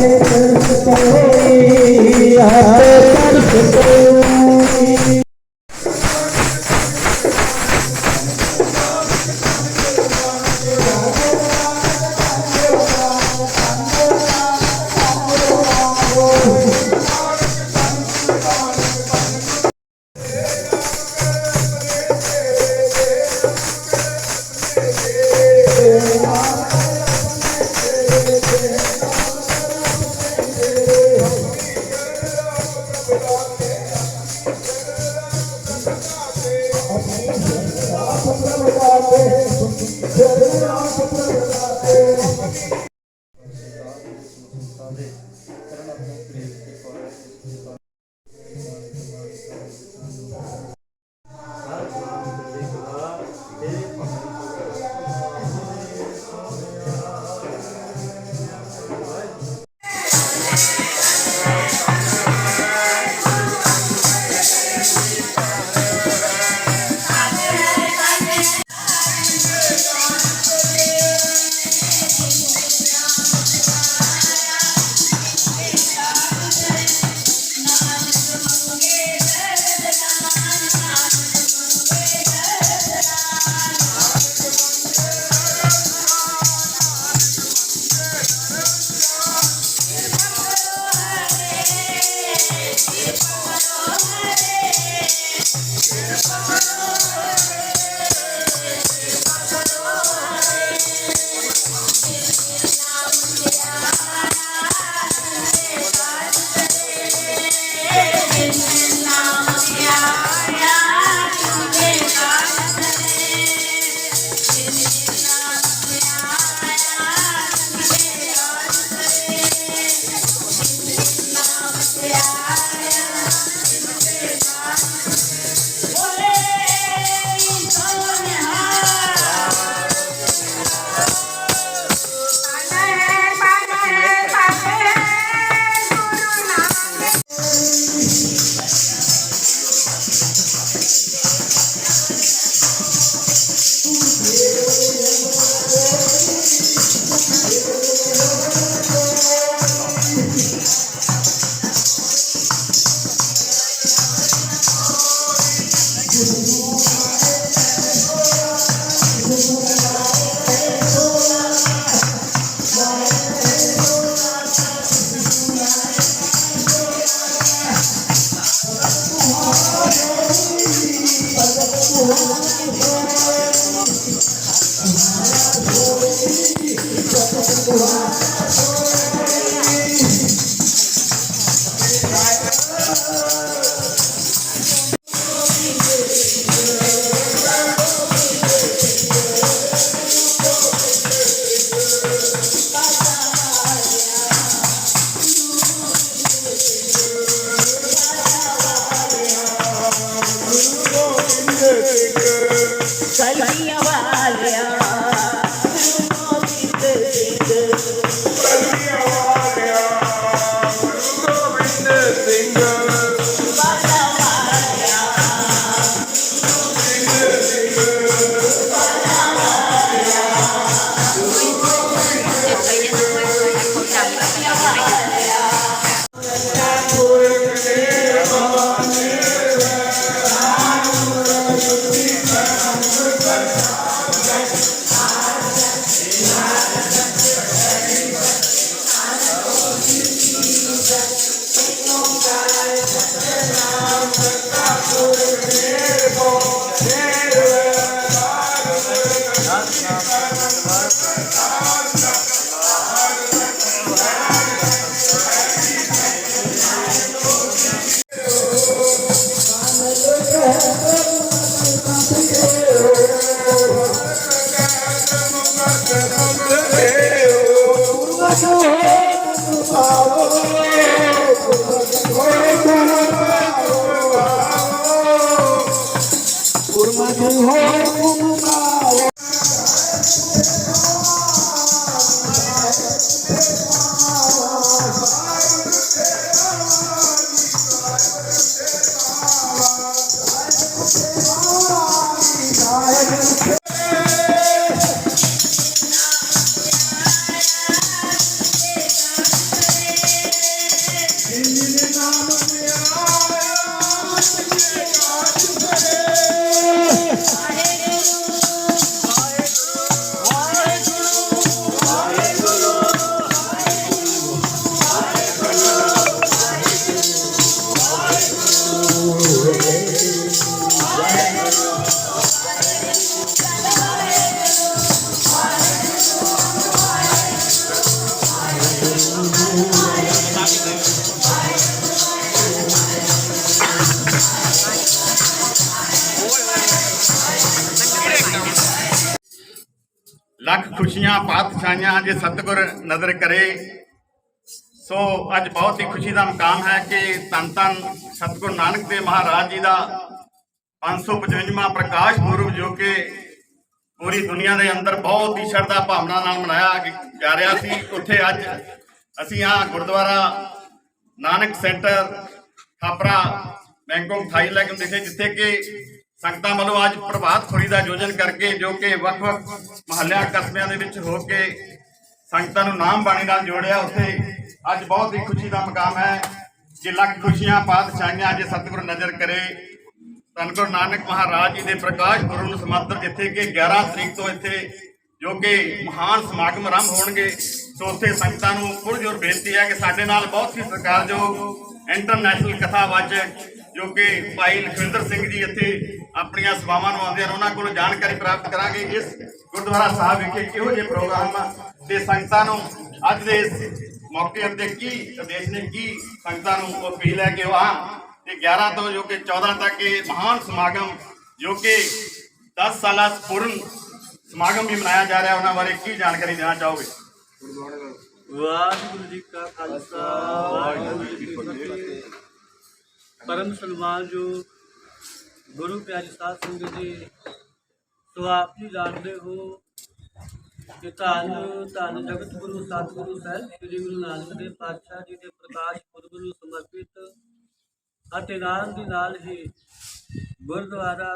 Thank you. Oh, lakh ਖੁਸ਼ੀਆਂ ਜੇ ਸਤਿਗੁਰ ਨਜ਼ਰ ਕਰੇ, ਸੋ ਅੱਜ ਬਹੁਤ ਹੀ ਖੁਸ਼ੀ ਦਾ ਮੁਕਾਮ ਹੈ ਕਿ ਧੰਨ ਧੰਨ ਸਤਿਗੁਰੂ ਨਾਨਕ ਦੇਵ ਮਹਾਰਾਜ ਜੀ ਦਾ 555ਵਾਂ ਪ੍ਰਕਾਸ਼ ਪੁਰਬ ਜੋ ਕਿ ਪੂਰੀ ਦੁਨੀਆ ਦੇ ਅੰਦਰ ਬਹੁਤ ਹੀ ਸ਼ਰਧਾ ਭਾਵਨਾ ਨਾਲ ਮਨਾਇਆ ਜਾ ਰਿਹਾ ਸੀ। ਉੱਥੇ ਅੱਜ ਅਸੀਂ ਆ Gurdwara Nanak centre Thapra Bangkok Thailand ਵਿਖੇ, ਜਿੱਥੇ ਕਿ ਸੰਗਤਾਂ ਵੱਲੋਂ ਅੱਜ ਪ੍ਰਭਾਤ ਖੁਰੀ ਦਾ ਆਯੋਜਨ ਕਰਕੇ ਜੋ ਕਿ ਵੱਖ-ਵੱਖ ਮਹੱਲਿਆਂ, ਕਸਬਿਆਂ ਦੇ ਵਿੱਚ ਹੋ ਕੇ ਸੰਗਤਾਂ ਨੂੰ ਨਾਮ ਬਾਣੀ ਨਾਲ ਜੋੜਿਆ, ਉੱਥੇ ਅੱਜ ਬਹੁਤ ਹੀ ਖੁਸ਼ੀ ਦਾ ਮਕਾਮ ਹੈ। ਕਿ ਲੱਖ ਖੁਸ਼ੀਆਂ ਪਾਤਸ਼ਾਹੀਆਂ ਅੱਜ ਸਤਿਗੁਰ ਨਜ਼ਰ ਕਰੇ, ਧੰਨ ਗੁਰੂ ਨਾਨਕ ਮਹਾਰਾਜ ਜੀ ਦੇ ਪ੍ਰਕਾਸ਼ ਪੁਰਬ ਨੂੰ ਸਮਰਪਿਤ ਜਿੱਥੇ ਕਿ 11 ਤਰੀਕ ਤੋਂ ਇੱਥੇ ਜੋ ਕਿ ਮਹਾਨ ਸਮਾਗਮ ਆਰੰਭ ਹੋਣਗੇ, ਸੋ ਉੱਥੇ ਸੰਗਤਾਂ ਨੂੰ ਪੁਰਜੋਰ ਬੇਨਤੀ ਹੈ ਕਿ ਸਾਡੇ ਨਾਲ ਬਹੁਤ ਹੀ ਸਰਕਾਰ ਜੋ ਇੰਟਰਨੈਸ਼ਨਲ ਕਥਾਵਾਚਕ ਜੋ ਕਿ ਭਾਈ ਲਖਵਿੰਦਰ ਸਿੰਘ ਜੀ ਇੱਥੇ ਆਪਣੀਆਂ ਸਭਾਵਾਂ ਨੂੰ ਆਉਂਦੇ ਹਨ, ਉਹਨਾਂ ਕੋਲੋਂ ਜਾਣਕਾਰੀ ਪ੍ਰਾਪਤ ਕਰਾਂਗੇ ਇਸ ਗੁਰਦੁਆਰਾ ਸਾਹਿਬ ਵਿਖੇ ਕਿਹੋ ਜਿਹੇ ਪ੍ਰੋਗਰਾਮ ਆ ਤੇ ਸੰਗਤਾਂ ਨੂੰ ਅੱਜ ਦੇ ਇਸ ਮੌਕੇ ਉੱਤੇ ਕੀ ਸੰਦੇਸ਼ ਨੇ, ਕੀ ਸੰਗਤਾਂ ਨੂੰ ਅਪੀਲ ਹੈ ਕਿ ਉਹ ਆ ਤੇ 11 ਤੋਂ ਜੋ ਕਿ 14 ਤੱਕ ਇਹ ਮਹਾਨ ਸਮਾਗਮ, ਜੋ ਕਿ 10 ਸਾਲਾਂ ਪੂਰਨ ਸਮਾਗਮ ਵੀ ਮਨਾਇਆ ਜਾ ਰਿਹਾ, ਉਹਨਾਂ ਬਾਰੇ ਕੀ ਜਾਣਕਾਰੀ ਦੇਣਾ ਚਾਹੋਗੇ? ਵਾਹਿਗੁਰੂ ਜੀ ਕਾ ਖਾਲਸਾ, ਵਾਹਿਗੁਰੂ ਜੀ ਕੀ ਫਤਿਹ। ਪਰਮ ਸਨਮਾਨ ਜੋ ਗੁਰੂ ਪਿਆਰੀ ਸਾਧ ਸੰਗਤ ਜੀ, ਸੋ ਆਪ ਜੀ ਜਾਣਦੇ ਹੋ ਕਿ ਧੰਨ ਧੰਨ ਜਗਤ ਗੁਰੂ, ਸਤਿਗੁਰੂ ਸਾਹਿਬ, ਸ੍ਰੀ ਗੁਰੂ ਨਾਨਕ ਦੇਵ ਪਾਤਸ਼ਾਹ ਜੀ ਦੇ ਪ੍ਰਕਾਸ਼ ਪੁਰਬ ਨੂੰ ਸਮਰਪਿਤ ਅਤੇ ਨਾਲ ਦੀ ਨਾਲ ਹੀ Gurdwara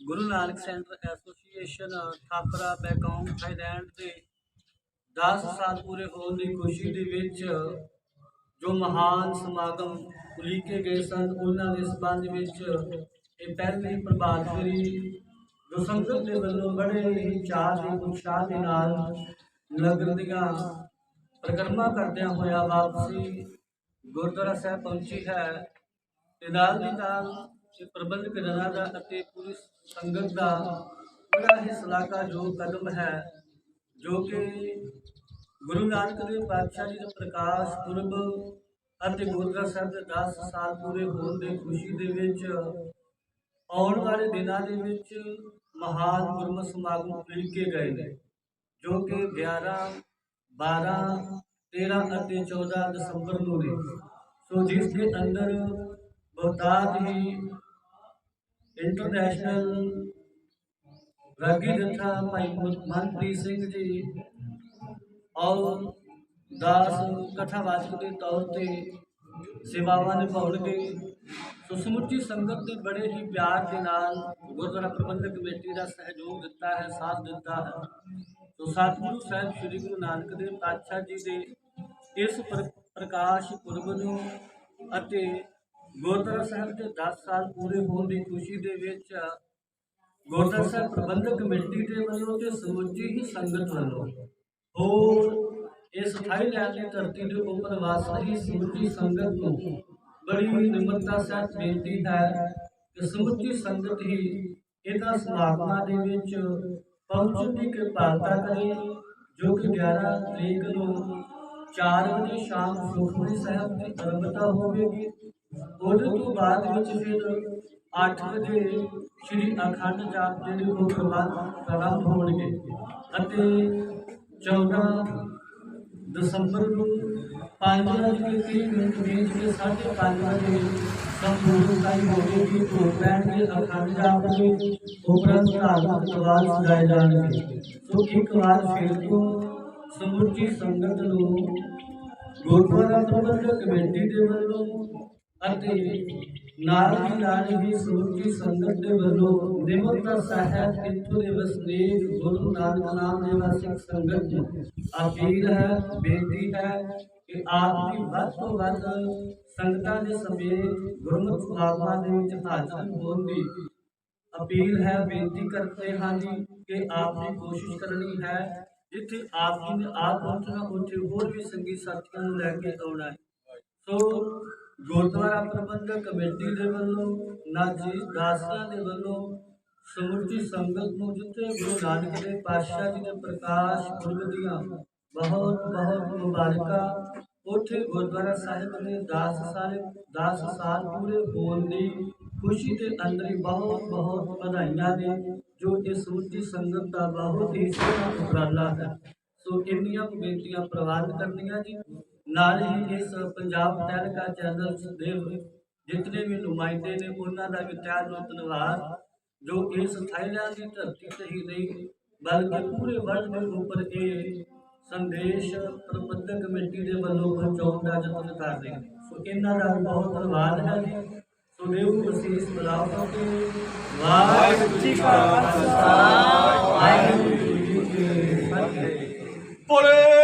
Guru Nanak centre association Thapra Bangkok Thailand ਦੇ 10 ਸਾਲ ਪੂਰੇ ਹੋਣ ਦੀ ਖੁਸ਼ੀ ਦੇ ਵਿੱਚ ਜੋ ਮਹਾਨ ਸਮਾਗਮ ਉਲੀਕੇ ਗਏ ਸਨ, ਉਹਨਾਂ ਦੇ ਸੰਬੰਧ ਵਿੱਚ ਇਹ ਪਹਿਲੀ ਪ੍ਰਭਾਤ ਫੇਰੀ ਜੋ ਸੰਗਤ ਦੇ ਵੱਲੋਂ ਬੜੇ ਹੀ ਚਾਅ ਤੇ ਉਤਸ਼ਾਹ ਦੇ ਨਾਲ ਨਗਰ ਦੀਆਂ ਪ੍ਰਕਰਮਾ ਕਰਦਿਆਂ ਹੋਇਆ ਵਾਪਸੀ ਗੁਰਦੁਆਰਾ ਸਾਹਿਬ ਪਹੁੰਚੀ ਹੈ ਤੇ ਨਾਲ ਦੀ ਨਾਲ ਇਹ ਪ੍ਰਬੰਧਕ ਜਨਾਂ ਦਾ ਅਤੇ ਪੂਰੀ ਸੰਗਤ ਦਾ ਬੜਾ ਹੀ ਸਲਾਹਕਾਰ ਜੋ ਕਦਮ ਹੈ ਜੋ ਕਿ ਗੁਰੂ ਨਾਨਕ ਦੇਵ ਪਾਤਸ਼ਾਹ ਜੀ ਦਾ ਪ੍ਰਕਾਸ਼ ਪੁਰਬ ਅਤੇ ਗੁਰਦੁਆਰਾ ਸਾਹਿਬ ਦੇ 10 ਸਾਲ ਪੂਰੇ ਹੋਣ ਦੀ ਖੁਸ਼ੀ ਦੇ ਵਿੱਚ, ਆਉਣ ਵਾਲੇ ਦਿਨਾਂ ਦੇ ਵਿੱਚ ਮਹਾਨ ਗੁਰਮਤਿ ਸਮਾਗਮ ਉਲੀਕੇ ਗਏ ਨੇ, ਜੋ ਕਿ 11 12 13 ਅਤੇ 14 ਦਸੰਬਰ ਨੂੰ ਨੇ। ਸੋ ਜਿਸ ਦੇ ਅੰਦਰ ਬਹੁਤਾਤ ਹੀ ਇੰਟਰਨੈਸ਼ਨਲ ਰਾਗੀ ਜਥਾ ਭਾਈ ਮਨਪ੍ਰੀਤ ਸਿੰਘ ਜੀ ਔਰ ਦਾਸ ਕਥਾਵਾਚਕ ਦੇ ਤੌਰ ਤੇ ਸੇਵਾਵਾਂ ਨਿਭਾਉਣਗੇ ਸੋ ਸਮੁੱਚੀ ਸੰਗਤ ਦੇ ਬੜੇ ਹੀ ਪਿਆਰ ਦੇ ਨਾਲ ਗੁਰਦੁਆਰਾ ਪ੍ਰਬੰਧਕ ਕਮੇਟੀ ਦਾ ਸਹਿਯੋਗ ਦਿੱਤਾ ਹੈ, ਸਾਥ ਦਿੱਤਾ ਹੈ। ਸੋ ਸਤਿਗੁਰੂ ਸਾਹਿਬ, ਸ੍ਰੀ ਗੁਰੂ ਨਾਨਕ ਦੇਵ ਪਾਤਸ਼ਾਹ ਜੀ ਦੇ ਇਸ ਪ੍ਰ- ਪ੍ਰਕਾਸ਼ ਪੁਰਬ ਨੂੰ ਅਤੇ ਗੁਰਦੁਆਰਾ ਸਾਹਿਬ ਦੇ 10 ਸਾਲ ਪੂਰੇ ਹੋਣ ਦੀ ਖੁਸ਼ੀ ਦੇ ਵਿੱਚ ਗੁਰਦੁਆਰਾ ਸਾਹਿਬ ਪ੍ਰਬੰਧਕ ਕਮੇਟੀ ਦੇ ਵੱਲੋਂ ਤੇ ਸਮੁੱਚੀ ਹੀ ਸੰਗਤ ਵੱਲੋਂ ਹੋਰ ਇਸ ਥਾਈਲੈਂਡ ਦੀ ਧਰਤੀ ਦੇ ਉੱਪਰ ਵਾਸ ਰਹੀ ਸਮੁੱਚੀ ਸੰਗਤ ਨੂੰ ਬੜੀ ਨਿਮਰਤਾ ਸਹਿਤ ਬੇਨਤੀ ਹੈ ਕਿ ਸਮੁੱਚੀ ਸੰਗਤ ਹੀ ਇਹਨਾਂ ਸਮਾਗਮਾਂ ਦੇ ਵਿੱਚ ਪਹੁੰਚਣ ਦੀ ਕਿਰਪਾਲਤਾ ਕਰੇ, ਜੋ ਕਿ 11 ਤਰੀਕ ਨੂੰ 4 ਵਜੇ ਸ਼ਾਮ ਸੁਖਮਨੀ ਸਾਹਿਬ ਦੀ ਅਰੰਭਤਾ ਹੋਵੇਗੀ। ਉਹਦੇ ਤੋਂ ਬਾਅਦ ਵਿੱਚ ਫਿਰ 8 ਵਜੇ ਸ਼੍ਰੀ ਅਖੰਡ ਜਾਪ ਦੇ ਲਈ ਪ੍ਰਬੰਧ ਆਰੰਭ ਹੋਣਗੇ ਅਤੇ 14 ਦਸੰਬਰ ਨੂੰ 5 ਵਜੇ ਦੇ 30 ਮਿੰਟ ਵਿੱਚ ਕੇ 5:30 ਵਜੇ ਸੰਪੂਰਨ ਟਾਈਮ ਹੋਵੇਗੀ ਤੋਂ ਬੈਠ ਕੇ ਅਖੰਡ ਜਾਪ ਦੇ ਉਪਰੰਤ ਧਾਰਮਿਕ ਸਵਾਲ ਸੁਣਾਏ ਜਾਣਗੇ। ਸੋ ਇੱਕ ਵਾਰ ਫਿਰ ਤੋਂ ਸਮੁੱਚੀ ਸੰਗਤ ਨੂੰ ਗੁਰਦੁਆਰਾ ਪ੍ਰਬੰਧਕ ਕਮੇਟੀ ਦੇ ਵੱਲੋਂ ਅਤੇ ਨਾਲ ਹੀ ਨਾਲ ਹੀ ਸਮੁੱਚੀ ਸੰਗਤ ਦੇ ਵੱਲੋਂ ਨਿਮਰਤਾ ਸਾਹਿਬ ਇੱਥੋਂ ਦੇ ਵਸਨੀਕ ਗੁਰੂ ਨਾਨਕ ਨਾਮ ਦੇ ਵਾਸਿਕ ਸੰਗਤ ਨੂੰ ਅਪੀਲ ਹੈ, ਬੇਨਤੀ ਹੈ ਕਿ ਆਪ ਦੀ ਵੱਧ ਤੋਂ ਵੱਧ ਸੰਗਤਾਂ ਦੇ ਸਮੇਤ ਗੁਰਮਤਿ ਸਮਾਗਮਾਂ ਦੇ ਵਿੱਚ ਹਾਜ਼ਰ ਹੋਣ ਦੀ ਅਪੀਲ ਹੈ, ਬੇਨਤੀ ਕਰਦੇ ਹਾਂ ਜੀ ਕਿ ਆਪ ਨੇ ਕੋਸ਼ਿਸ਼ ਕਰਨੀ ਹੈ, ਜਿੱਥੇ ਆਪ ਜੀ ਨੇ ਆਪ ਪਹੁੰਚਣਾ, ਉੱਥੇ ਹੋਰ ਵੀ ਸੰਗੀ ਸਾਥੀਆਂ ਨੂੰ ਲੈ ਕੇ ਆਉਣਾ ਹੈ। ਸੋ ਗੁਰਦੁਆਰਾ ਪ੍ਰਬੰਧਕ ਕਮੇਟੀ ਦੇ ਵੱਲੋਂ, ਨਾਜੀ ਦਾਸਾਂ ਦੇ ਵੱਲੋਂ ਸਮੁੱਚੀ ਸੰਗਤ ਨੂੰ ਜਿੱਥੇ ਗੁਰੂ ਨਾਨਕ ਦੇਵ ਪਾਤਸ਼ਾਹ ਜੀ ਦੇ ਪ੍ਰਕਾਸ਼ ਪੁਰਬ ਦੀਆਂ ਬਹੁਤ ਬਹੁਤ ਮੁਬਾਰਕਾਂ, ਉੱਥੇ ਗੁਰਦੁਆਰਾ ਸਾਹਿਬ ਨੇ 10 ਸਾਲ 10 ਸਾਲ ਪੂਰੇ ਹੋਣ ਦੀ ਖੁਸ਼ੀ ਦੇ ਅੰਦਰ ਹੀ ਬਹੁਤ ਬਹੁਤ ਵਧਾਈਆਂ ਨੇ, ਜੋ ਇਹ ਸਮੁੱਚੀ ਸੰਗਤ ਦਾ ਬਹੁਤ ਹੀ ਸੋਹਣਾ ਉਪਰਾਲਾ ਹੈ। ਸੋ ਇੰਨੀਆਂ ਬੇਨਤੀਆਂ ਪ੍ਰਵਾਨ ਕਰਨੀਆਂ ਜੀ। ਨਾਲ ਹੀ ਇਸ ਪੰਜਾਬ ਤਹਿਲਕਾ ਚੈਨਲ ਦੇ ਜਿਤਨੇ ਵੀ ਨੁਮਾਇੰਦੇ ਨੇ, ਉਹਨਾਂ ਦਾ ਵੀ ਤਹਿ ਦਿਲੋਂ ਧੰਨਵਾਦ, ਜੋ ਇਸ ਥਾਈਲੈਂਡ ਦੀ ਧਰਤੀ ਤੇ ਹੀ ਨਹੀਂ, ਬਲਕਿ ਪੂਰੇ ਵਰਲਡ ਦੇ ਉੱਪਰ ਇਹ ਸੰਦੇਸ਼ ਪ੍ਰਬੰਧਕ ਕਮੇਟੀ ਦੇ ਵੱਲੋਂ ਪਹੁੰਚਾਉਣ ਦਾ ਯਤਨ ਕਰ ਰਹੇ ਨੇ। ਸੋ ਇਹਨਾਂ ਦਾ ਬਹੁਤ ਧੰਨਵਾਦ ਹੈ ਜੀ। ਸੋ ਦੇਵ ਵਸੀਸ ਬਲਾਉ ਤੇ ਵਾਹਿਗੁਰੂ ਜੀ ਕਾ ਖਾਲਸਾ, ਵਾਹਿਗੁਰੂ ਜੀ ਕੀ ਫਤਿਹ। ਬੋਲੇ।